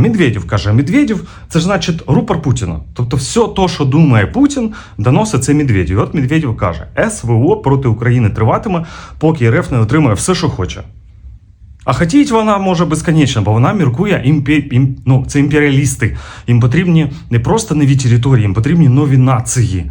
Медведєв каже, Медведєв це ж значить рупор Путіна. Тобто, все то, що думає Путін, доносить це Медведєв. І От Медведєв каже: СВО проти України триватиме, поки РФ не отримає все, що хоче. А хотіть вона може безконечно, бо вона міркує імпі... ім... ну, це імперіалісти. Їм потрібні не просто нові території, їм потрібні нові нації.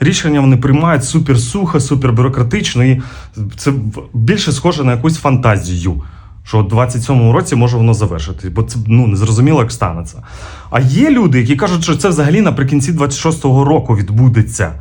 рішення вони приймають супер сухо, супер бюрократично, і це більше схоже на якусь фантазію. Що в 27-му році може воно завершити, бо це ну не зрозуміло, як станеться. А є люди, які кажуть, що це взагалі наприкінці 26-го року відбудеться.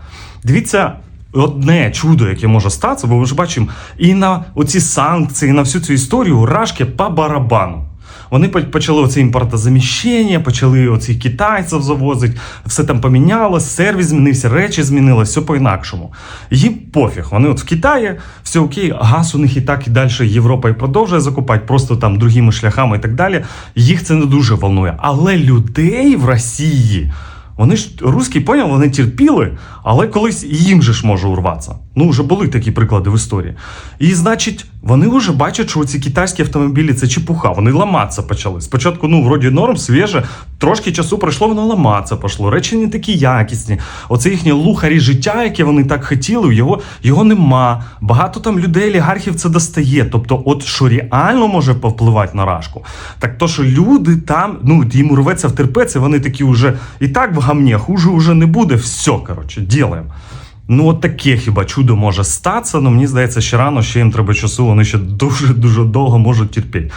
Дивіться, одне чудо, яке може статися, бо ми ж бачимо і на оці санкції, і на всю цю історію рашки по барабану. Вони почали оце імпортозаміщення, почали оці китайців завозити, все там помінялось, сервіс змінився, речі змінилось, все по-інакшому. Їм пофіг. Вони от в Китаї, все окей, газ у них і так і далі Європа і продовжує закупати, просто там другими шляхами і так далі. Їх це не дуже волнує. Але людей в Росії. Вони ж русські поняв, вони терпіли, але колись їм же ж може урватися. Ну, вже були такі приклади в історії. І значить, вони вже бачать, що ці китайські автомобілі це чепуха, вони ламатися почали. Спочатку, ну, вроді норм, свіже, трошки часу пройшло, воно ламатися пошло. Речі не такі якісні. Оце їхнє лухарі життя, яке вони так хотіли, його, його нема. Багато там людей, олігархів це достає. Тобто, от що реально може повпливати на рашку, так то, що люди там, ну, їм рветься втерпеться, вони такі вже і так гамні, хуже вже не буде. Все, коротше, ділаємо. Ну, от таке хіба чудо може статися, але мені здається, ще рано, ще їм треба часу, вони ще дуже-дуже довго можуть терпіти.